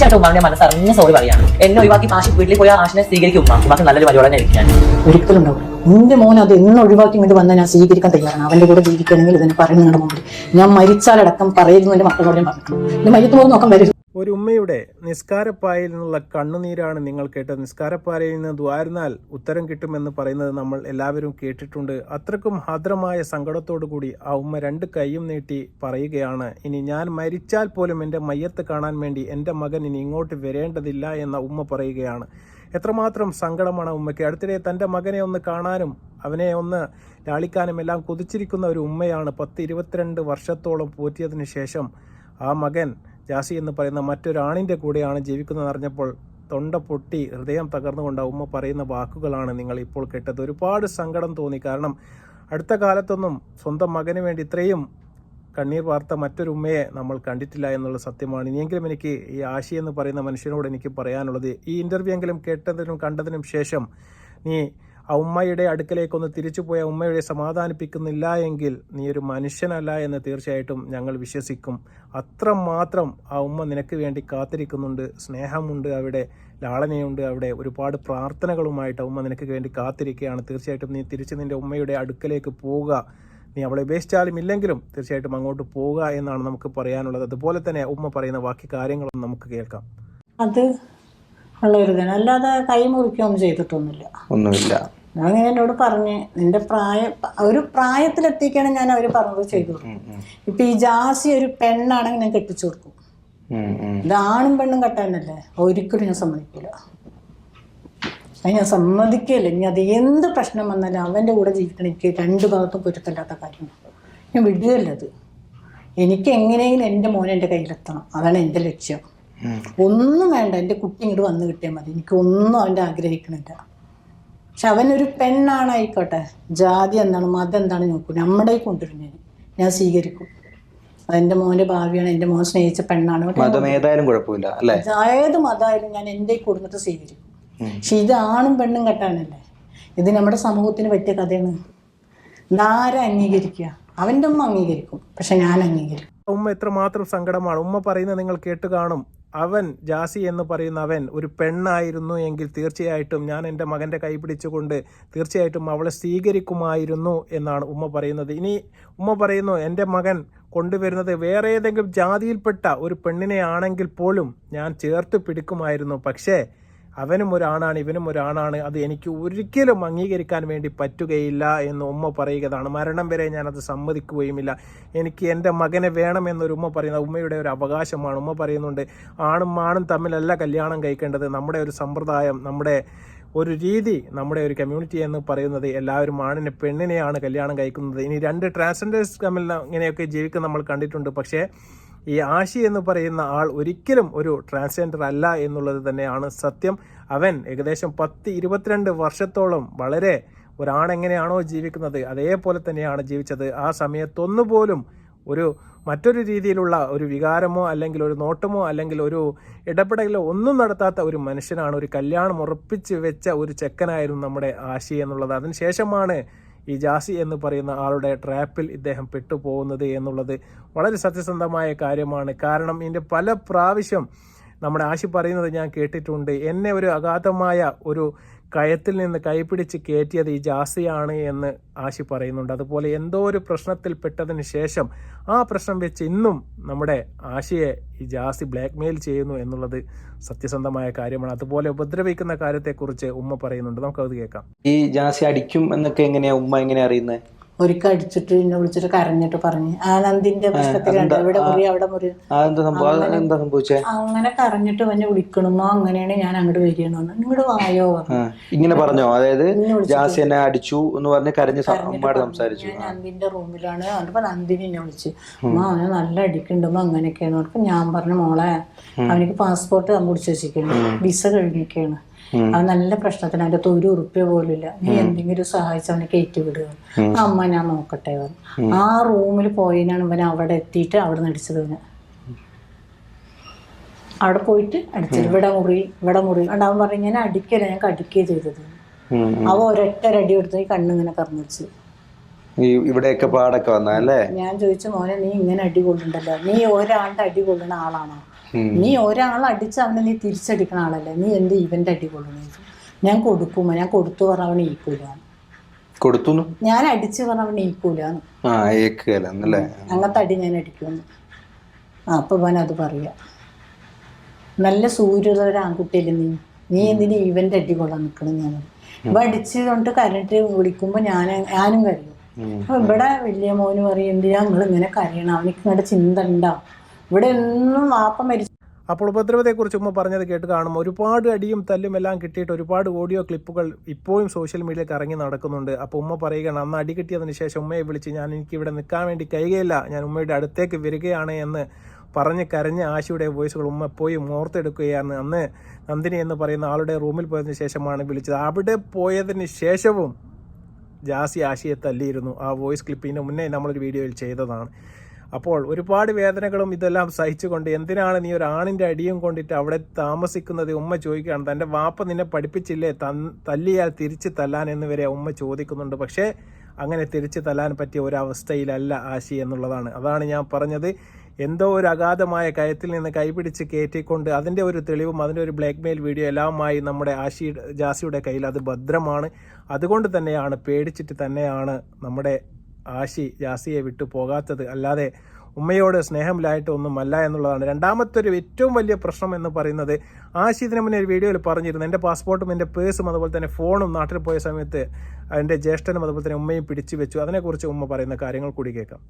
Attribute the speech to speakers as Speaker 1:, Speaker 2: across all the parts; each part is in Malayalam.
Speaker 1: തീർച്ചയായിട്ടും ഉമ്മാന്റെ മനസ്സറിഞ്ഞ സോറി പറയാണ്. എന്നെ ഒഴിവാക്കി ആശി വീട്ടിൽ പോയി ആശിനെ സ്വീകരിക്കും. ഉമ്മ ഉമ്മാക്ക് നല്ലൊരു പരിപാടി ആയിരിക്കും ഞാൻ
Speaker 2: ഒരിക്കലും ഉണ്ടാവും നിന്റെ മോൻ അത് എന്ന് ഒഴിവാക്കി ഇങ്ങോട്ട് വന്നാൽ ഞാൻ സ്വീകരിക്കാൻ തയ്യാറാണ്. അവന്റെ കൂടെ ജീവിക്കണമെങ്കിൽ ഇതിനെ പറയും നിങ്ങളുടെ മുമ്പിൽ. ഞാൻ മരിച്ചാലടക്കം പറയുന്നു എന്റെ മക്കളോട് പറഞ്ഞു പോലും നോക്കാൻ വരും
Speaker 3: ഒരു ഉമ്മയുടെ നിസ്കാരപ്പായയിൽ നിന്നുള്ള കണ്ണുനീരാണ് നിങ്ങൾ കേട്ടത്. നിസ്കാരപ്പായയിൽ നിന്ന് ദ്വാരുന്നാൽ ഉത്തരം കിട്ടുമെന്ന് പറയുന്നത് നമ്മൾ എല്ലാവരും കേട്ടിട്ടുണ്ട്. അത്രക്കും ഭദ്രമായ സങ്കടത്തോടു കൂടി ആ ഉമ്മ രണ്ട് കൈയും നീട്ടി പറയുകയാണ് ഇനി ഞാൻ മരിച്ചാൽ പോലും എന്റെ മയ്യത്ത് കാണാൻ വേണ്ടി എന്റെ മകൻ ഇനി ഇങ്ങോട്ട് വരേണ്ടതില്ല എന്ന ഉമ്മ പറയുകയാണ്. എത്രമാത്രം സങ്കടമാണ് ഉമ്മയ്ക്ക്. അടുത്തിടെ തന്റെ മകനെ ഒന്ന് കാണാനും അവനെ ഒന്ന് ലാളിക്കാനും എല്ലാം കൊതിച്ചിരിക്കുന്ന ഒരു ഉമ്മയാണ് പത്ത് ഇരുപത്തിരണ്ട് വർഷത്തോളം പോറ്റിയതിനു ശേഷം ആ മകൻ ജാസി എന്ന് പറയുന്ന മറ്റൊരാണിന്റെ കൂടെയാണ് ജീവിക്കുന്നത് അറിഞ്ഞപ്പോൾ തൊണ്ട പൊട്ടി ഹൃദയം തകർന്നുകൊണ്ട് ഉമ്മ പറയുന്ന വാക്കുകളാണ് നിങ്ങൾ ഇപ്പോൾ കേട്ടത്. ഒരുപാട് സങ്കടം തോന്നി. കാരണം അടുത്ത കാലത്തൊന്നും സ്വന്തം മകന് വേണ്ടി ഇത്രയും കണ്ണീർ വാർത്ത മറ്റൊരു ഉമ്മയെ നമ്മൾ കണ്ടിട്ടില്ല എന്നുള്ള സത്യമാണ്. ഇനിയെങ്കിലും എനിക്ക് ഈ ആശി എന്ന് പറയുന്ന മനുഷ്യനോട് എനിക്ക് പറയാനുള്ളത് ഈ ഇന്റർവ്യൂ എങ്കിലും കേട്ടതിനും കണ്ടതിനും ശേഷം നീ ആ ഉമ്മയുടെ അടുക്കലേക്കൊന്ന് തിരിച്ചു പോയ ഉമ്മയുടെ സമാധാനിപ്പിക്കുന്നില്ല എങ്കിൽ നീ ഒരു മനുഷ്യനല്ല എന്ന് തീർച്ചയായിട്ടും ഞങ്ങൾ വിശ്വസിക്കും. അത്രമാത്രം ആ ഉമ്മ നിനക്ക് വേണ്ടി കാത്തിരിക്കുന്നുണ്ട് സ്നേഹമുണ്ട് അവിടെ ലാളനയുണ്ട് അവിടെ ഒരുപാട് പ്രാർത്ഥനകളുമായിട്ട് ഉമ്മ നിനക്ക് വേണ്ടി കാത്തിരിക്കുകയാണ്. തീർച്ചയായിട്ടും നീ തിരിച്ച് നിന്റെ ഉമ്മയുടെ അടുക്കലേക്ക് പോവുക. നീ അവളെ ഉപേക്ഷിച്ചാലും ഇല്ലെങ്കിലും തീർച്ചയായിട്ടും അങ്ങോട്ട് പോവുക എന്നാണ് നമുക്ക് പറയാനുള്ളത്. അതുപോലെ തന്നെ ഉമ്മ പറയുന്ന ബാക്കി കാര്യങ്ങളും നമുക്ക് കേൾക്കാം.
Speaker 2: അത് ഉള്ളൊരിതാണ് അല്ലാതെ കൈ മുറിക്കുകയൊന്നും ചെയ്തിട്ടൊന്നുമില്ല.
Speaker 4: ഒന്നുമില്ല.
Speaker 2: അങ്ങനെ എന്നോട് പറഞ്ഞ് നിന്റെ പ്രായം ഒരു പ്രായത്തിലെത്തിക്കാണ് ഞാൻ അവർ പറഞ്ഞത് ചെയ്തു കൊടുക്കും ഇപ്പൊ ഈ ജാസി ഒരു പെണ്ണാണെങ്കിൽ ഞാൻ കെട്ടിച്ചു കൊടുക്കും. ഇത് ആണും പെണ്ണും കെട്ടാനല്ലേ? ഒരിക്കലും ഞാൻ സമ്മതിക്കില്ല അത് ഞാൻ സമ്മതിക്കില്ല ഇനി അത് എന്ത് പ്രശ്നം വന്നാലും അവന്റെ കൂടെ ജീവിക്കണം. എനിക്ക് രണ്ട് ഭാഗത്തും പൊരുത്തല്ലാത്ത കാര്യം ഞാൻ വിടുകയല്ല അത്. എനിക്ക് എങ്ങനെയെങ്കിലും എന്റെ മോനെ എന്റെ കയ്യിലെത്തണം. അതാണ് എന്റെ ലക്ഷ്യം. ഒന്നും വേണ്ട. എന്റെ കുട്ടി ഇങ്ങോട്ട് വന്നു കിട്ടിയാൽ മതി. എനിക്ക് ഒന്നും അവന്റെ ആഗ്രഹിക്കണില്ല. പക്ഷെ അവനൊരു പെണ്ണാണായിക്കോട്ടെ. ജാതി എന്താണ് മതം എന്താണ് നോക്കൂ. നമ്മുടെ കൊണ്ടുവരും ഞാൻ ഞാൻ സ്വീകരിക്കും. അതെന്റെ മോന്റെ ഭാവിയാണ് എന്റെ മോൻ സ്നേഹിച്ച പെണ്ണാണ്.
Speaker 4: മതം ഏതായാലും കുഴപ്പമില്ല അല്ലേ?
Speaker 2: ഏത് മതമായാലും ഞാൻ എന്റെ കുടുംബത്തെ സ്വീകരിക്കും. പക്ഷെ ഇത് ആണും പെണ്ണും കെട്ടാനല്ലേ? ഇത് നമ്മുടെ സമൂഹത്തിന് പറ്റിയ കഥയാണ്. ഇതാരെ അംഗീകരിക്കുക? അവന്റെ ഉമ്മ അംഗീകരിക്കും പക്ഷെ ഞാൻ അംഗീകരിക്കും.
Speaker 3: ഉമ്മ എത്രമാത്രം സങ്കടമാണ്. ഉമ്മ പറയുന്നത് നിങ്ങൾ കേട്ട് കാണും. അവൻ ജാസി എന്ന് പറയുന്ന അവൻ ഒരു പെണ്ണായിരുന്നു എങ്കിൽ തീർച്ചയായിട്ടും ഞാൻ എന്റെ മകന്റെ കൈ പിടിച്ചുകൊണ്ട് തീർച്ചയായിട്ടും അവളെ സ്വീകരിക്കുമായിരുന്നു എന്നാണ് ഉമ്മ പറയുന്നത്. ഇനി ഉമ്മ പറയുന്നു എന്റെ മകൻ കൊണ്ടുവരുന്നത് വേറെ ഏതെങ്കിലും ജാതിയിൽപ്പെട്ട ഒരു പെണ്ണിനെ ആണെങ്കിൽ പോലും ഞാൻ ചേർത്ത് പിടിക്കുമായിരുന്നു. പക്ഷേ അവനും ഒരാണാണ് ഇവനും ഒരാണാണ്. അത് എനിക്ക് ഒരിക്കലും അംഗീകരിക്കാൻ വേണ്ടി പറ്റുകയില്ല എന്ന് ഉമ്മ പറയുകയാണ്. മരണം വരെ ഞാനത് സമ്മതിക്കുകയുമില്ല. എനിക്ക് എന്റെ മകനെ വേണമെന്നൊരു ഉമ്മ പറയുന്ന ഉമ്മയുടെ ഒരു അവകാശമാണ്. ഉമ്മ പറയുന്നുണ്ട് ആണും ആണും തമ്മിലല്ല കല്യാണം കഴിക്കേണ്ടത്. നമ്മുടെ ഒരു സമ്പ്രദായം നമ്മുടെ ഒരു രീതി നമ്മുടെ ഒരു കമ്മ്യൂണിറ്റി എന്ന് പറയുന്നത് എല്ലാവരും ആണിനെ പെണ്ണിനെയാണ് കല്യാണം കഴിക്കുന്നത്. ഇനി രണ്ട് ട്രാൻസ്ജെൻഡേഴ്സ് തമ്മിൽ ഇങ്ങനെയൊക്കെ ജീവിക്കുന്ന നമ്മൾ കണ്ടിട്ടുണ്ട്. പക്ഷേ ഈ ആശി എന്ന് പറയുന്ന ആൾ ഒരിക്കലും ഒരു ട്രാൻസ്ജെൻഡർ അല്ല എന്നുള്ളത് തന്നെയാണ് സത്യം. അവൻ ഏകദേശം പത്ത് ഇരുപത്തിരണ്ട് വർഷത്തോളം വളരെ ഒരാണെങ്ങനെയാണോ ജീവിക്കുന്നത് അതേപോലെ തന്നെയാണ് ജീവിച്ചത്. ആ സമയത്തൊന്നുപോലും ഒരു മറ്റൊരു രീതിയിലുള്ള ഒരു വികാരമോ അല്ലെങ്കിൽ ഒരു നോട്ടമോ അല്ലെങ്കിൽ ഒരു ഇടപെടലോ ഒന്നും നടത്താത്ത ഒരു മനുഷ്യനാണ്. ഒരു കല്യാണം ഉറപ്പിച്ച് വെച്ച ഒരു ചെക്കനായിരുന്നു നമ്മുടെ ആശി എന്നുള്ളത്. അതിനുശേഷമാണ് ഈ ജാസി എന്ന് പറയുന്ന ആളുടെ ട്രാപ്പിൽ ഇദ്ദേഹം പെട്ടുപോകുന്നത് എന്നുള്ളത് വളരെ സത്യസന്ധമായ കാര്യമാണ്. കാരണം ഇതിന്റെ പല പ്രാവശ്യം നമ്മുടെ ആശി പറയുന്നത് ഞാൻ കേട്ടിട്ടുണ്ട്. എന്നെ ഒരു അഗാധമായ ഒരു കയത്തിൽ നിന്ന് കൈപിടിച്ച് കയറ്റിയത് ഈ ജാസിയാണ് എന്ന് ആശി പറയുന്നുണ്ട്. അതുപോലെ എന്തോ ഒരു പ്രശ്നത്തിൽപ്പെട്ടതിന് ശേഷം ആ പ്രശ്നം വെച്ച് ഇന്നും നമ്മുടെ ആശയെ ഈ ജാസി ബ്ലാക്ക്മെയിൽ ചെയ്യുന്നു എന്നുള്ളത് സത്യസന്ധമായ കാര്യമാണ്. അതുപോലെ ഉപദ്രവിക്കുന്ന കാര്യത്തെക്കുറിച്ച് ഉമ്മ പറയുന്നുണ്ട്. നമുക്കത് കേൾക്കാം.
Speaker 4: ഈ ജാസി അടിക്കും എന്നൊക്കെ എങ്ങനെയാ ഉമ്മ എങ്ങനെയാ അറിയുന്നത്
Speaker 2: ഒരിക്കൽ അടിച്ചിട്ട് എന്നെ വിളിച്ചിട്ട് കരഞ്ഞിട്ട് പറഞ്ഞു. ആ നന്ദിന്റെ പ്രശ്നത്തിലുണ്ട് ഇവിടെ മുറി അവിടെ മുറി? അങ്ങനെ കരഞ്ഞിട്ട് എന്നെ വിളിക്കണമോ അങ്ങനെയാണ് ഞാൻ അങ്ങോട്ട് വരികയെന്ന് ഇങ്ങോട്ട് വായോ
Speaker 4: ഇങ്ങനെ പറഞ്ഞോ? അതായത് ജാസിനെ അടിച്ചു എന്ന് പറഞ്ഞ് കരഞ്ഞ് സംസാരിച്ചു.
Speaker 2: ഞാൻ നന്ദിന്റെ റൂമിലാണ്. അപ്പൊ നന്ദിനി എന്നെ വിളിച്ച്. അമ്മ അവനെ നല്ല അടിക്കുണ്ടുമ്പോ അങ്ങനെയൊക്കെയാണ്. ഞാൻ പറഞ്ഞു മോളെ അവനിക്ക് പാസ്പോർട്ട് മുടിച്ച് വെച്ചിരിക്കുന്നു. വിസ കഴിഞ്ഞൊക്കെയാണ് അവൻ നല്ല പ്രശ്നത്തിന് അതിന്റെ ഒരു ഉറുപ്പ്യ പോലും ഇല്ല നീ എന്തെങ്കിലും സഹായിച്ച് അവനെ കയറ്റി വിടുക അമ്മ ഞാൻ നോക്കട്ടെ പറഞ്ഞു. ആ റൂമിൽ പോയതിനാണ് ഇവൻ അവിടെ എത്തിയിട്ട് അവിടെ നിന്ന് അടിച്ചത് ഇവന് അവിടെ പോയിട്ട് അടിച്ചത്. ഇവിടെ മുറി ഇവിടെ മുറി. അവൻ പറഞ്ഞു ഞാൻ അടിക്കല ഞാൻ കടിക്കുകയും ചെയ്തത്. അവ ഒരൊറ്റ അടി കൊടുത്ത് ഈ കണ്ണിങ്ങനെ
Speaker 4: കറന്നിച്ചു ഇവിടെയൊക്കെ പാടൊക്കെ വന്നല്ലേ
Speaker 2: ഞാൻ ചോദിച്ചു മോനെ നീ ഇങ്ങനെ അടി കൊള്ളുണ്ടല്ലോ നീ ഒരാളുടെ അടി കൊള്ളുന്ന ആളാണോ? നീ ഒരാൾ അടിച്ച അവനെ നീ തിരിച്ചടിക്കണ ആളല്ലേ? നീ എന്ത് ഇവന്റ് അടി കൊള്ളണേ ഞാൻ കൊടുക്കുമ്പോ ഞാൻ കൊടുത്തു പറഞ്ഞ അവൻ ഈക്കൂല
Speaker 4: കൊടുത്തു
Speaker 2: ഞാൻ അടിച്ചു പറഞ്ഞ അവൻ ഈക്കൂല
Speaker 4: ആ ഏക്കല എന്നല്ലേ
Speaker 2: അങ്ങനത്തെ അടി ഞാൻ അടിക്കുന്നു ആ അപ്പൊ അവൻ അത് പറയാ. നല്ല സൂര്യമുള്ള ഒരു ആൺകുട്ടിയല്ലേ നീ? നീ എന്തിനു ഇവന്റ് അടി കൊള്ളാൻ നിൽക്കണം ഞാൻ ഇവ അടിച്ചുകൊണ്ട് കരണ്ട് വിളിക്കുമ്പോ ഞാൻ ഞാനും കരയും. അപ്പൊ ഇവിടെ വലിയ മോന് പറയും എന്തിനാ നിങ്ങൾ ഇങ്ങനെ കരയണം? അവനിക്ക് നിങ്ങളുടെ ചിന്ത ഉണ്ടാവും ഇവിടെ എന്നും വാപ്പ മരിച്ചു
Speaker 3: അപ്പോൾ ഉപദ്രവത്തെക്കുറിച്ച് ഉമ്മ പറഞ്ഞത് കേട്ട് കാണും. ഒരുപാട് അടിയും തല്ലും എല്ലാം കിട്ടിയിട്ട് ഒരുപാട് ഓഡിയോ ക്ലിപ്പുകൾ ഇപ്പോഴും സോഷ്യൽ മീഡിയയിൽ കറങ്ങി നടക്കുന്നുണ്ട്. അപ്പോൾ ഉമ്മ പറയുകയാണ് അന്ന് അടി കിട്ടിയതിന് ശേഷം ഉമ്മയെ വിളിച്ച് ഞാൻ എനിക്ക് ഇവിടെ നിൽക്കാൻ വേണ്ടി കഴിയുകയില്ല. ഞാൻ ഉമ്മയുടെ അടുത്തേക്ക് വരികയാണ് എന്ന് പറഞ്ഞ് കരഞ്ഞ ആശയുടെ വോയിസുകൾ ഉമ്മ പോയി ഓർത്തെടുക്കുകയാണ് അന്ന് നന്ദിനി എന്ന് പറയുന്ന ആളുടെ റൂമിൽ പോയതിന് ശേഷമാണ് വിളിച്ചത്. അവിടെ പോയതിന് ശേഷവും ജാസി ആശയെ തല്ലിയിരുന്നു. ആ വോയിസ് ക്ലിപ്പിന് മുന്നേ നമ്മളൊരു വീഡിയോയിൽ ചെയ്തതാണ്. അപ്പോൾ ഒരുപാട് വേദനകളും ഇതെല്ലാം സഹിച്ചുകൊണ്ട് എന്തിനാണ് നീ ഒരു ആണിന്റെ അടിയും കൊണ്ടിട്ട് അവിടെ താമസിക്കുന്നത്? ഉമ്മ ചോദിക്കുകയാണ്. തന്റെ വാപ്പ നിന്നെ പഠിപ്പിച്ചില്ലേ? തല്ലിയാൽ തിരിച്ച് തല്ലാൻ എന്ന് വരെ ഉമ്മ ചോദിക്കുന്നുണ്ട്. പക്ഷേ അങ്ങനെ തിരിച്ച് തല്ലാൻ പറ്റിയ ഒരവസ്ഥയിലല്ല ആശി എന്നുള്ളതാണ്. അതാണ് ഞാൻ പറഞ്ഞത്. എന്തോ ഒരു അഗാധമായ കയത്തിൽ നിന്ന് കൈപിടിച്ച് കയറ്റിക്കൊണ്ട് അതിന്റെ ഒരു തെളിവും അതിന്റെ ഒരു ബ്ലാക്ക് മെയിൽ വീഡിയോ എല്ലാമായി നമ്മുടെ ആശി ജാസിയുടെ കയ്യിൽ അത് ഭദ്രമാണ്. അതുകൊണ്ട് തന്നെയാണ് പേടിച്ചിട്ട് തന്നെയാണ് നമ്മുടെ ആശി ജാസിയെ വിട്ടു പോകാത്തത് അല്ലാതെ ഉമ്മയോട് സ്നേഹമില്ലായിട്ട് ഒന്നുമല്ല എന്നുള്ളതാണ്. രണ്ടാമത്തെ ഒരു ഏറ്റവും വലിയ പ്രശ്നം എന്ന് പറയുന്നത് ആശി ഇതിനു മുന്നേ ഒരു വീഡിയോയിൽ പറഞ്ഞിരുന്നു. എന്റെ പാസ്പോർട്ടും എന്റെ പേഴ്സും അതുപോലെ തന്നെ ഫോണും നാട്ടിൽ പോയ സമയത്ത് എന്റെ ജ്യേഷ്ഠനും അതുപോലെ തന്നെ ഉമ്മയും പിടിച്ചു വെച്ചു. അതിനെക്കുറിച്ച് ഉമ്മ പറയുന്ന കാര്യങ്ങൾ കൂടി കേൾക്കാം.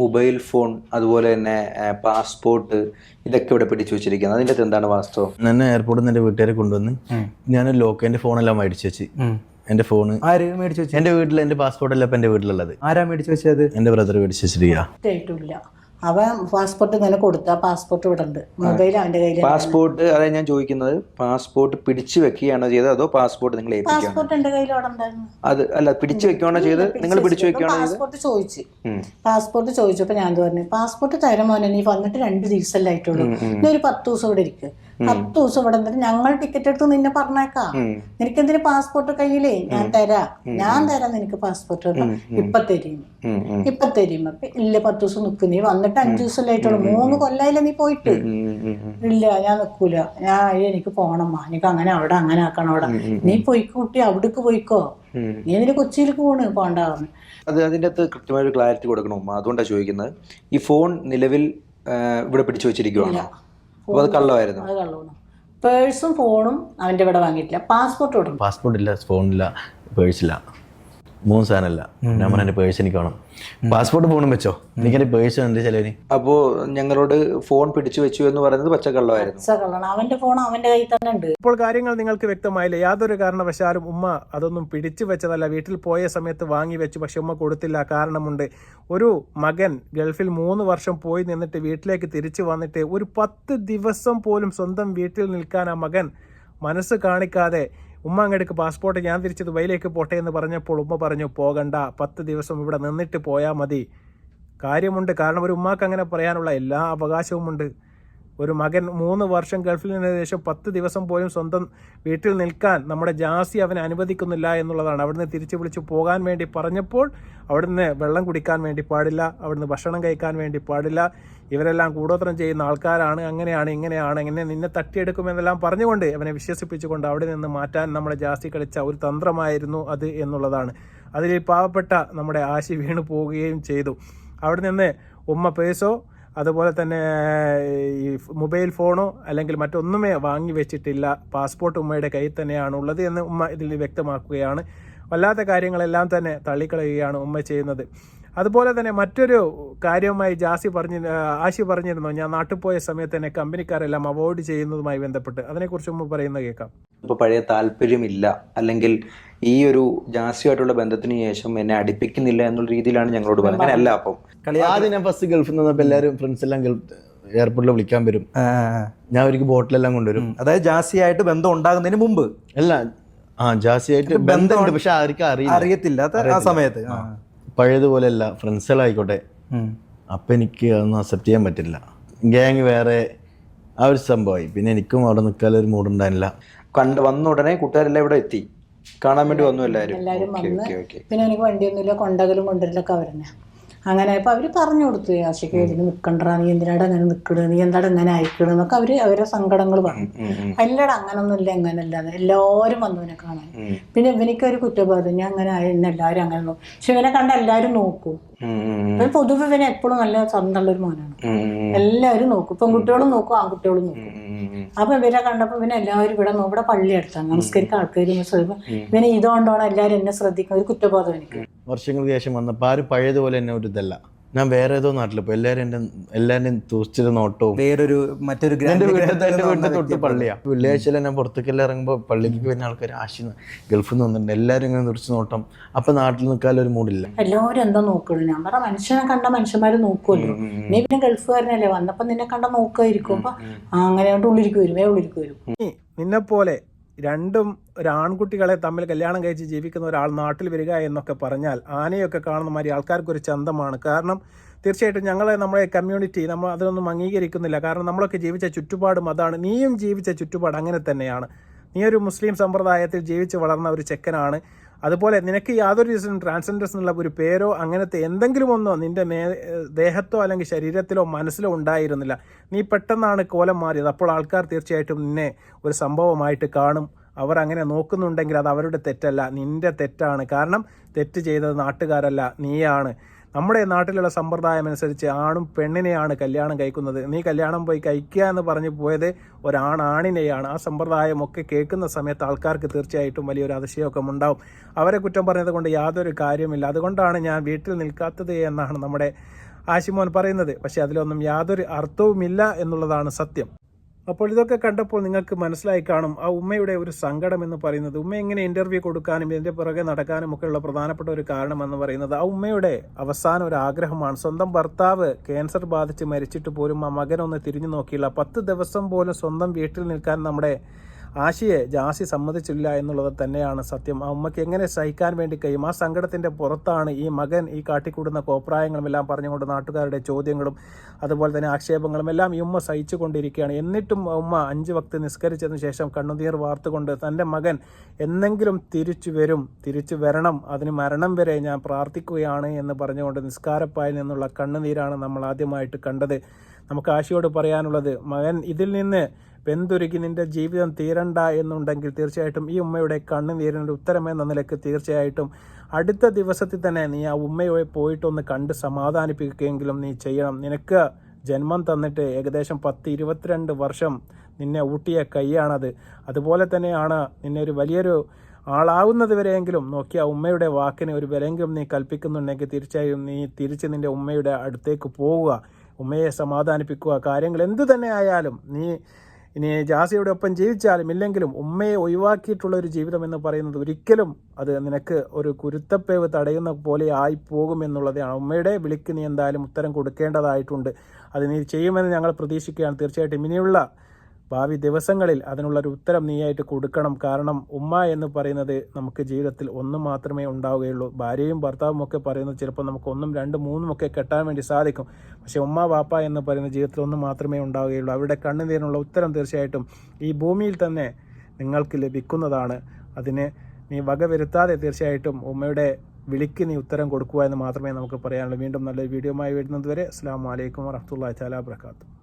Speaker 4: മൊബൈൽ ഫോൺ അതുപോലെ തന്നെ പാസ്പോർട്ട് ഇതൊക്കെ ഇവിടെ പിടിച്ചു വെച്ചിരിക്കുന്നത്. അതിന്റെ അകത്ത് എന്താണ് വാസ്തവം?
Speaker 5: എന്നെ എയർപോർട്ടിൽ നിന്ന് എന്റെ വീട്ടുകാരെ കൊണ്ടുവന്ന് ഞാൻ ലോക്ക് എന്റെ ഫോണെല്ലാം മേടിച്ചു വെച്ച്. എന്റെ ഫോൺ
Speaker 6: ആര് മേടിച്ചു വെച്ചു?
Speaker 5: എന്റെ വീട്ടിൽ എന്റെ പാസ്പോർട്ട് അല്ല എന്റെ വീട്ടിലുള്ളത്?
Speaker 6: ആരാ മേടിച്ചു വെച്ചത്?
Speaker 5: എന്റെ ബ്രദർ മേടിച്ചു വെച്ചിട്ടില്ല
Speaker 2: ആയിട്ടില്ല അവൻ പാസ്പോർട്ട് ഇങ്ങനെ കൊടുത്ത പാസ്പോർട്ട് ഇവിടെ ഉണ്ട് മൊബൈൽ അവന്റെ കയ്യിൽ
Speaker 4: പാസ്പോർട്ട് അതായത് ഞാൻ ചോദിക്കുന്നത്. പാസ്പോർട്ട് പിടിച്ചു വെക്കുകയാണോ ചെയ്തത് അതോ പാസ്പോർട്ട് നിങ്ങൾ ഏൽപ്പിക്കുകയാണോ?
Speaker 2: പാസ്പോർട്ട് എന്റെ കയ്യിൽ അവിടെ ഉണ്ടായിരുന്നു.
Speaker 4: അത് അല്ല പിടിച്ചു വെക്കുകയാണോ ചെയ്ത് നിങ്ങൾ പിടിച്ചു വെക്കുകയാണോ
Speaker 2: പാസ്പോർട്ട് ചോദിച്ചു. പാസ്പോർട്ട് ചോദിച്ചപ്പോ ഞാൻ പറഞ്ഞു പാസ്പോർട്ട് തരാൻ മോനെ നീ വന്നിട്ട് രണ്ട് ദിവസമല്ലായിട്ടുള്ളൂ നീ ഒരു പത്ത് ദിവസം ഇവിടെ ഇരിക്ക്. പത്ത് ദിവസം ഇവിടെ നിന്നിട്ട് ഞങ്ങൾ ടിക്കറ്റ് എടുത്ത് നിന്നെ പറഞ്ഞേക്കാം. നിനക്കെന്തിന് പാസ്പോർട്ട് കയ്യിലേ? ഞാൻ തരാം. ഞാൻ തരാം നിനക്ക് പാസ്പോർട്ട് ഇപ്പൊ തരും. ഇപ്പൊ തരും. അപ്പൊ ഇല്ല പത്ത് ദിവസം നിൽക്കും നീ വന്നിട്ട് അഞ്ചു ദിവസം ലേറ്റുള്ളൂ മൂന്ന് കൊല്ലായില്ലേ നീ പോയിട്ട്. ഇല്ല ഞാൻ നിക്കൂല. ഞാൻ എനിക്ക് പോണം. എനിക്ക് അങ്ങനെ അവിടെ അങ്ങനെ ആക്കണം അവിടെ. നീ പോയിക്കോ കുട്ടി. അവിടേക്ക് പോയിക്കോ. നീ എന്തിന് കൊച്ചിയിലേക്ക് പോണ്? പോണ്ടാവുന്നു
Speaker 4: അത് അതിന്റെ അകത്ത് കൃത്യമായ ഒരു ക്ലാരിറ്റി കൊടുക്കണം അതുകൊണ്ടാണ് ചോദിക്കുന്നത്. ഈ ഫോൺ നിലവിൽ ഇവിടെ പിടിച്ചു വെച്ചിരിക്കുവാണോ? അത് കള്ളമായിരുന്നു.
Speaker 2: അത് കള്ളമാണ് പേഴ്സും ഫോണും അവന്റെ ഇവിടെ വാങ്ങിയിട്ടില്ല. പാസ്പോർട്ട് കൊടുക്കും
Speaker 5: പാസ്പോർട്ട് ഇല്ല ഫോണില്ല പേഴ്സില്ല. മൂന്ന് സാധനമല്ല. ഞാൻ പറഞ്ഞ എന്റെ പേഴ്സ് എനിക്ക് വേണം. പാസ്പോർട്ട് ഫോണും വെച്ചോ? എനിക്ക് എന്റെ പേഴ്സ് ഉണ്ട് ചിലവിന്
Speaker 4: അപ്പോ ഞങ്ങളോട് ഫോൺ പിടിച്ചു വെച്ചു എന്ന് പറയുന്നത് പച്ചക്കള്ളമായിരുന്നു.
Speaker 2: പച്ച അവന്റെ ഫോൺ അവന്റെ കയ്യിൽ തന്നെ ഉണ്ട്.
Speaker 3: ഇപ്പോൾ കാര്യങ്ങൾ നിങ്ങൾക്ക് വ്യക്തമായില്ല. യാതൊരു കാരണവശാലും ഉമ്മ അതൊന്നും പിടിച്ചു വെച്ചതല്ല. വീട്ടിൽ പോയ സമയത്ത് വാങ്ങി വെച്ചു പക്ഷെ ഉമ്മ കൊടുത്തില്ല. കാരണമുണ്ട്. ഒരു മകൻ ഗൾഫിൽ മൂന്ന് വർഷം പോയി നിന്നിട്ട് വീട്ടിലേക്ക് തിരിച്ചു വന്നിട്ട് ഒരു പത്ത് ദിവസം പോലും സ്വന്തം വീട്ടിൽ നിൽക്കാൻ ആ മകൻ മനസ്സ് കാണിക്കാതെ ഉമ്മ അങ്ങെടുക്ക് പാസ്പോർട്ട് ഞാൻ തിരിച്ച് ദുബൈയിലേക്ക് പോട്ടെ എന്ന് പറഞ്ഞപ്പോൾ ഉമ്മ പറഞ്ഞു പോകണ്ട പത്ത് ദിവസം ഇവിടെ നിന്നിട്ട് പോയാൽ മതി. കാര്യമുണ്ട്. കാരണം ഒരു ഉമ്മാക്ക് അങ്ങനെ പറയാനുള്ള എല്ലാ അവകാശവുമുണ്ട്. ഒരു മകൻ മൂന്ന് വർഷം ഗൾഫിൽ നിന്ന് ശേഷം പത്ത് ദിവസം പോലും സ്വന്തം വീട്ടിൽ നിൽക്കാൻ നമ്മുടെ ജാസി അവനെ അനുവദിക്കുന്നില്ല എന്നുള്ളതാണ്. അവിടുന്ന് തിരിച്ചു വിളിച്ച് പോകാൻ വേണ്ടി പറഞ്ഞപ്പോൾ അവിടുന്ന് വെള്ളം കുടിക്കാൻ വേണ്ടി പാടില്ല അവിടുന്ന് ഭക്ഷണം കഴിക്കാൻ വേണ്ടി പാടില്ല. ഇവരെല്ലാം കൂടോത്രം ചെയ്യുന്ന ആൾക്കാരാണ് അങ്ങനെയാണ് ഇങ്ങനെയാണ് ഇങ്ങനെ നിന്നെ തട്ടിയെടുക്കുമെന്നെല്ലാം പറഞ്ഞുകൊണ്ട് അവനെ വിശ്വസിപ്പിച്ചുകൊണ്ട് അവിടെ നിന്ന് മാറ്റാൻ നമ്മുടെ ജാസി കളിച്ച ഒരു തന്ത്രമായിരുന്നു അത് എന്നുള്ളതാണ്. അതിൽ പാവപ്പെട്ട നമ്മുടെ ആശി വീണു പോവുകയും ചെയ്തു. അവിടെ നിന്ന് ഉമ്മ പേഴ്സോ അതുപോലെ തന്നെ ഈ മൊബൈൽ ഫോണോ അല്ലെങ്കിൽ മറ്റൊന്നുമേ വാങ്ങി വെച്ചിട്ടില്ല പാസ്പോർട്ട് ഉമ്മയുടെ കയ്യിൽ തന്നെയാണ് ഉള്ളത് എന്ന് ഉമ്മ ഇതിൽ വ്യക്തമാക്കുകയാണ്. വല്ലാത്ത കാര്യങ്ങളെല്ലാം തന്നെ തള്ളിക്കളയുകയാണ് ഉമ്മ ചെയ്യുന്നത്. അതുപോലെ തന്നെ മറ്റൊരു കാര്യവുമായി ജാസി പറഞ്ഞ് ആശി പറഞ്ഞിരുന്നു ഞാൻ നാട്ടിൽ പോയ സമയത്ത് തന്നെ കമ്പനിക്കാരെല്ലാം അവോയ്ഡ് ചെയ്യുന്നതുമായി ബന്ധപ്പെട്ട്. അതിനെക്കുറിച്ച് മുമ്പ് പറയുന്നത് കേൾക്കാം.
Speaker 4: ഇപ്പോൾ പഴയ താല്പര്യമില്ല അല്ലെങ്കിൽ ഈ ഒരു ജാസിയുമായിട്ടുള്ള ബന്ധത്തിന് ശേഷം എന്നെ അടുപ്പിക്കുന്നില്ല എന്നുള്ള രീതിയിലാണ് ഞങ്ങളോട് പറഞ്ഞത്. അങ്ങനെയല്ല അപ്പം.
Speaker 5: ആദ്യം ഞാൻ ഫസ്റ്റ് ഗൾഫിൽ നിന്നപ്പോൾ എല്ലാവരും ഫ്രണ്ട്സ് എല്ലാം ഗൾഫ് എയർപോർട്ടിൽ വിളിക്കാൻ വരും. ഞാൻ ഒരിക്കൽ ബോട്ടിലെല്ലാം കൊണ്ടുവരും.
Speaker 6: അതായത് ജാസിയായിട്ട് ബന്ധം ഉണ്ടാകുന്നതിന് മുമ്പ്?
Speaker 5: അല്ല ആ ജാസിയായിട്ട് ബന്ധമുണ്ട് പക്ഷെ ആർക്കും അറിയില്ല.
Speaker 6: അറിയത്തില്ല. ആ സമയത്ത്.
Speaker 5: പഴയതുപോലെയല്ല ഫ്രണ്ട്സുകളായിക്കോട്ടെ. അപ്പം എനിക്ക് അതൊന്നും അക്സെപ്റ്റ് ചെയ്യാൻ പറ്റില്ല. ഗ്യാങ് വേറെ ആ ഒരു സംഭവമായി. പിന്നെ എനിക്കും അവിടെ നിൽക്കാൻ ഒരു മൂടുണ്ടായില്ല
Speaker 4: കണ്ട് വന്ന ഉടനെ കൂട്ടുകാരെല്ലാം ഇവിടെ എത്തി. കാണാൻ വേണ്ടി വന്നു എല്ലാവരും.
Speaker 2: വന്ന്. പിന്നെ എനിക്ക് വണ്ടിയൊന്നുമില്ല കൊണ്ടകലും കൊണ്ടുവരലൊക്കെ അവരെന്നെ. അങ്ങനെ അപ്പോൾ അവർ പറഞ്ഞു കൊടുത്തു ആശയ്ക്ക് ഇതിന് നിൽക്കണ്ട നീ എന്തിനാടെ അങ്ങനെ നിൽക്കണത് നീ എന്താടെ ഇങ്ങനെ അയക്കണം എന്നൊക്കെ അവർ അവരെ സങ്കടങ്ങൾ പറഞ്ഞു. അല്ലടാ അങ്ങനൊന്നുമില്ല എങ്ങനല്ല എല്ലാവരും വന്നു ഇവനെ കാണാൻ. പിന്നെ ഇവനിക്ക് ഒരു കുറ്റബോധം ഞാൻ അങ്ങനെ ആയിരുന്നു എല്ലാവരും അങ്ങനെ നോക്കും. പക്ഷെ ഇവനെ കണ്ട എല്ലാവരും നോക്കും. അപ്പൊ പൊതുവെ ഇവനെ എപ്പോഴും നല്ല സ്വന്തമുള്ള ഒരു മോനാണ്. എല്ലാവരും നോക്കും. പെൺകുട്ടികളും നോക്കും ആൺകുട്ടികളും നോക്കും. അപ്പൊ ഇവരെ കണ്ടപ്പോ ഇവനെ എല്ലാവരും ഇവിടെ നോക്കും. ഇവിടെ പള്ളി അടുത്താണ് നമസ്കരിക്കാൻ ആൾക്കാർ ഇവനെ ഇതുകൊണ്ടാണ് എല്ലാവരും എന്നെ ശ്രദ്ധിക്കുന്നത്. ഒരു കുറ്റബോധം എനിക്ക്.
Speaker 5: വർഷങ്ങൾക്ക് ശേഷം വന്നപ്പോൾ ആരും പഴയതുപോലെ തന്നെ ഒരു ഇതല്ല. ഞാൻ വേറെ ഏതോ നാട്ടിൽ പോയി. എല്ലാവരും എന്റെ എല്ലാവരും തൂച്ചിട്ട് നോട്ടവും
Speaker 6: വേറൊരു മറ്റൊരു എന്റെ
Speaker 5: വീട്ടിൽ
Speaker 6: എന്റെ
Speaker 5: വീട്ടിൽ തൊട്ട് പള്ളിയാ. വെള്ളിയാഴ്ചയിൽ ഞാൻ പുറത്തേക്കെല്ലാം ഇറങ്ങുമ്പോൾ പള്ളിക്ക് വരുന്ന ആൾക്കാർ ആശി ഗൾഫിൽ നിന്ന് വന്നിട്ടുണ്ട്. എല്ലാവരും ഇങ്ങനെ തുറച്ച് നോട്ടം. അപ്പം നാട്ടിൽ നിൽക്കാൻ ഒരു മൂടില്ല.
Speaker 2: എല്ലാവരും എന്താ നോക്കുള്ളൂ? ഞാൻ പറഞ്ഞ മനുഷ്യനെ കണ്ട മനുഷ്യന്മാര് നോക്കുമല്ലോ നീ പിന്നെ ഗൾഫുകാരനല്ലേ? വന്നപ്പോൾ നിന്നെ കണ്ട നോക്കുമായിരിക്കും അപ്പം അങ്ങനെ കൊണ്ട് ഉള്ളിലേക്ക് വരും വേ ഉള്ളിലേക്ക് വരും.
Speaker 3: നിന്നെ നിന്നെപ്പോലെ രണ്ടും ഒരാൺകുട്ടികളെ തമ്മിൽ കല്യാണം കഴിച്ച് ജീവിക്കുന്ന ഒരാൾ നാട്ടിൽ വരിക എന്നൊക്കെ പറഞ്ഞാൽ ആനയൊക്കെ കാണുന്ന മാതിരി ആൾക്കാർക്ക് ഒരു ചന്തമാണ്. കാരണം തീർച്ചയായിട്ടും ഞങ്ങളെ നമ്മുടെ കമ്മ്യൂണിറ്റി നമ്മൾ അതിനൊന്നും അംഗീകരിക്കുന്നില്ല. കാരണം നമ്മളൊക്കെ ജീവിച്ച ചുറ്റുപാടും അതാണ്. നീയും ജീവിച്ച ചുറ്റുപാട് അങ്ങനെ തന്നെയാണ്. നീ ഒരു മുസ്ലിം സമ്പ്രദായത്തിൽ ജീവിച്ച് വളർന്ന ഒരു ചെക്കനാണ്. അതുപോലെ നിനക്ക് യാതൊരു രീതിയിലും ട്രാൻസ്ജെൻഡേഴ്സ് എന്നുള്ള ഒരു പേരോ അങ്ങനത്തെ എന്തെങ്കിലും ഒന്നോ നിന്റെ മേ ദേഹത്തോ അല്ലെങ്കിൽ ശരീരത്തിലോ മനസ്സിലോ ഉണ്ടായിരുന്നില്ല. നീ പെട്ടെന്നാണ് കോലം മാറിയത്. അപ്പോൾ ആൾക്കാർ തീർച്ചയായിട്ടും നിന്നെ ഒരു സംഭവമായിട്ട് കാണും. അവർ അങ്ങനെ നോക്കുന്നുണ്ടെങ്കിൽ അത് അവരുടെ തെറ്റല്ല. നിന്റെ തെറ്റാണ്. കാരണം തെറ്റ് ചെയ്തത് നാട്ടുകാരല്ല. നീയാണ്. നമ്മുടെ നാട്ടിലുള്ള സമ്പ്രദായം അനുസരിച്ച് ആണും പെണ്ണിനെയാണ് കല്യാണം കഴിക്കുന്നത്. നീ കല്യാണം പോയി കഴിക്കുക എന്ന് പറഞ്ഞ് പോയത് ഒരാണാണിനെയാണ് ആ സമ്പ്രദായമൊക്കെ കേൾക്കുന്ന സമയത്ത് ആൾക്കാർക്ക് തീർച്ചയായിട്ടും വലിയൊരു അതിശയമൊക്കെ ഉണ്ടാവും. അവരെ കുറ്റം പറഞ്ഞത് കൊണ്ട് യാതൊരു കാര്യമില്ല അതുകൊണ്ടാണ് ഞാൻ വീട്ടിൽ നിൽക്കാത്തത് എന്നാണ് നമ്മുടെ ആശിമോൻ പറയുന്നത്. പക്ഷെ അതിലൊന്നും യാതൊരു അർത്ഥവുമില്ല എന്നുള്ളതാണ് സത്യം. അപ്പോൾ ഇതൊക്കെ കണ്ടപ്പോൾ നിങ്ങൾക്ക് മനസ്സിലായി കാണും ആ ഉമ്മയുടെ ഒരു സങ്കടം എന്ന് പറയുന്നത് ഉമ്മ എങ്ങനെ ഇന്റർവ്യൂ കൊടുക്കാനും ഇതിന്റെ പുറകെ നടക്കാനും ഒക്കെ ഉള്ള പ്രധാനപ്പെട്ട ഒരു കാരണം എന്ന് പറയുന്നത് ആ ഉമ്മയുടെ അവസാന ഒരു ആഗ്രഹമാണ്. സ്വന്തം ഭർത്താവ് ക്യാൻസർ ബാധിച്ച് മരിച്ചിട്ട് പോലും ആ മകനൊന്ന് തിരിഞ്ഞു നോക്കിയില്ല. പത്ത് ദിവസം പോലും സ്വന്തം വീട്ടിൽ നിൽക്കാൻ നമ്മുടെ ആശയെ ജാസി സമ്മതിച്ചില്ല എന്നുള്ളത് തന്നെയാണ് സത്യം. ആ ഉമ്മയ്ക്ക് എങ്ങനെ സഹിക്കാൻ വേണ്ടി കഴിയും? ആ സങ്കടത്തിന്റെ പുറത്താണ് ഈ മകൻ ഈ കാട്ടിക്കൂടുന്ന കോപ്രായങ്ങളും എല്ലാം പറഞ്ഞുകൊണ്ട് നാട്ടുകാരുടെ ചോദ്യങ്ങളും അതുപോലെ തന്നെ ആക്ഷേപങ്ങളും എല്ലാം ഈ ഉമ്മ സഹിച്ചു കൊണ്ടിരിക്കുകയാണ് എന്നിട്ടും ഉമ്മ അഞ്ച് വക്ത് നിസ്കരിച്ചതിന് ശേഷം കണ്ണുനീർ വാർത്തുകൊണ്ട് തന്റെ മകൻ എന്നെങ്കിലും തിരിച്ചു വരും തിരിച്ചു വരണം അതിന് മരണം വരെ ഞാൻ പ്രാർത്ഥിക്കുകയാണ് എന്ന് പറഞ്ഞുകൊണ്ട് നിസ്കാരപ്പായിൽ നിന്നുള്ള കണ്ണുനീരാണ് നമ്മൾ ആദ്യമായിട്ട് കണ്ടത്. നമുക്ക് ആശയോട് പറയാനുള്ളത് മകൻ ഇതിൽ നിന്ന് വെന്തുരുകി നിന്റെ ജീവിതം തീരണ്ട എന്നുണ്ടെങ്കിൽ തീർച്ചയായിട്ടും ഈ ഉമ്മയുടെ കണ്ണുനീരിന്റെ ഉത്തരമെന്ന നിലയ്ക്ക് തീർച്ചയായിട്ടും അടുത്ത ദിവസത്തിൽ തന്നെ നീ ആ ഉമ്മയെ പോയിട്ടൊന്ന് കണ്ട് സമാധാനിപ്പിക്കുകയെങ്കിലും നീ ചെയ്യണം. നിനക്ക് ജന്മം തന്നിട്ട് ഏകദേശം പത്ത് ഇരുപത്തിരണ്ട് വർഷം നിന്നെ ഊട്ടിയ കൈയാണത്. അതുപോലെ തന്നെയാണ് നിന്നെ ഒരു വലിയൊരു ആളാവുന്നത് വരെയെങ്കിലും നോക്കി ആ ഉമ്മയുടെ വാക്കിന് ഒരു വിലയെങ്കിലും നീ കൽപ്പിക്കുന്നുണ്ടെങ്കിൽ തീർച്ചയായും നീ തിരിച്ച് നിന്റെ ഉമ്മയുടെ അടുത്തേക്ക് പോവുക. ഉമ്മയെ സമാധാനിപ്പിക്കുക. കാര്യങ്ങൾ എന്തു തന്നെ ആയാലും നീ ഇനി ജാസിയുടെ ഒപ്പം ജീവിച്ചാലും ഇല്ലെങ്കിലും ഉമ്മയെ ഒഴിവാക്കിയിട്ടുള്ള ഒരു ജീവിതം എന്ന് പറയുന്നത് ഒരിക്കലും അത് നിനക്ക് ഒരു കുരുത്തപ്പേവ് തടയുന്ന പോലെ ആയി പോകുമെന്നുള്ളതാണ് ഉമ്മയുടെ വിളിക്ക് നീ എന്തായാലും ഉത്തരം കൊടുക്കേണ്ടതായിട്ടുണ്ട്. അത് നീ ചെയ്യുമെന്ന് ഞങ്ങൾ പ്രതീക്ഷിക്കുകയാണ്. തീർച്ചയായിട്ടും ഇനിയുള്ള ഭാവി ദിവസങ്ങളിൽ അതിനുള്ളൊരു ഉത്തരം നീയായിട്ട് കൊടുക്കണം. കാരണം ഉമ്മ എന്ന് പറയുന്നത് നമുക്ക് ജീവിതത്തിൽ ഒന്ന് മാത്രമേ ഉണ്ടാവുകയുള്ളൂ. ഭാര്യയും ഭർത്താവും ഒക്കെ പറയുന്നത് ചിലപ്പോൾ നമുക്ക് ഒന്നും രണ്ടും മൂന്നും ഒക്കെ കെട്ടാൻ വേണ്ടി സാധിക്കും. പക്ഷേ ഉമ്മ വാപ്പ എന്ന് പറയുന്ന ജീവിതത്തിൽ ഒന്ന് മാത്രമേ ഉണ്ടാവുകയുള്ളൂ. അവരുടെ കണ്ണുനീരിനുള്ള ഉത്തരം തീർച്ചയായിട്ടും ഈ ഭൂമിയിൽ തന്നെ നിങ്ങൾക്ക് ലഭിക്കുന്നതാണ്. അതിന് നീ വകവരുത്താതെ തീർച്ചയായിട്ടും ഉമ്മയുടെ വിളിക്ക് നീ ഉത്തരം കൊടുക്കുക എന്ന് മാത്രമേ നമുക്ക് പറയാനുള്ളൂ. വീണ്ടും നല്ലൊരു ആയി വരുന്നതുവരെ അസ്സാം വലൈക്കും വറഹമുല്ലാ ചാലാ വർക്കാത്തു